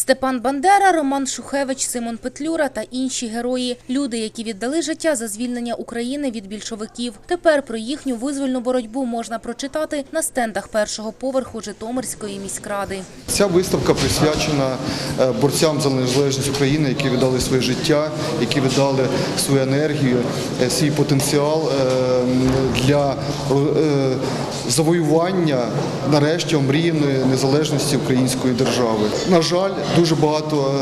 Степан Бандера, Роман Шухевич, Симон Петлюра та інші герої. Люди, які віддали життя за звільнення України від більшовиків. Тепер про їхню визвольну боротьбу можна прочитати на стендах першого поверху Житомирської міськради. Ця виставка присвячена е, борцям за незалежність України, які віддали своє життя, які віддали свою енергію, е, свій потенціал е, для завоювання нарешті омріяної незалежності української держави. На жаль, дуже багато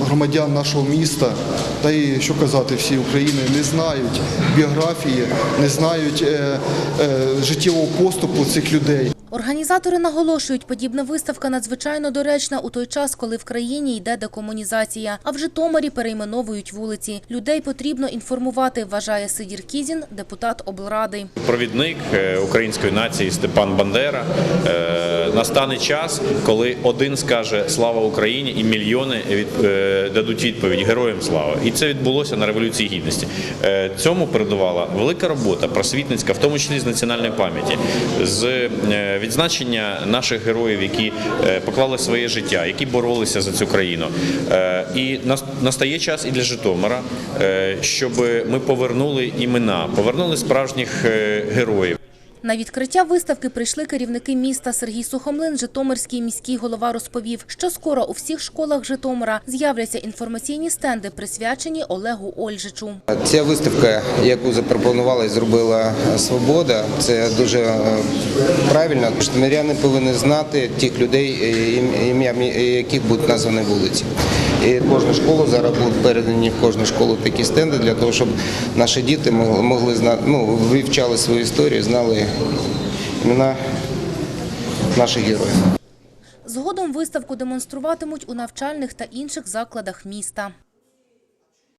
е, громадян нашого міста, та і що казати, всі України не знають біографії, не знають е, е, життєвого поступу цих людей. Організатори наголошують, подібна виставка надзвичайно доречна у той час, коли в країні йде декомунізація, а в Житомирі перейменовують вулиці. Людей потрібно інформувати, вважає Сидір Кізін, депутат облради. Провідник е, української нації Степан Бандера. Е, Настане час, коли один скаже Слава Україні і мільйони е, дадуть відповідь Героям слава. І це відбулося на Революції Гідності. Цьому передувала велика робота просвітницька, в тому числі з національної пам'яті, з відзначення наших героїв, які е, поклали своє життя, які боролися за цю країну. Е, І нас- настає час і для Житомира, е, щоб ми повернули імена, повернули справжніх героїв. На відкриття виставки прийшли керівники міста Сергій Сухомлин, Житомирський міський голова розповів, що скоро у всіх школах Житомира з'являться інформаційні стенди, присвячені Олегу Ольжичу. Ця виставка, яку запропонувала і зробила Свобода, це дуже е, правильно. Житомиряни повинні знати тих людей, е, ім- ім'я яких будуть названі вулиці. І кожну школу зараз будуть передані в кожну школу такі стенди для того, щоб наші діти могли, могли ну, вивчали свою історію, знали імена наших героїв. Згодом виставку демонструватимуть у навчальних та інших закладах міста.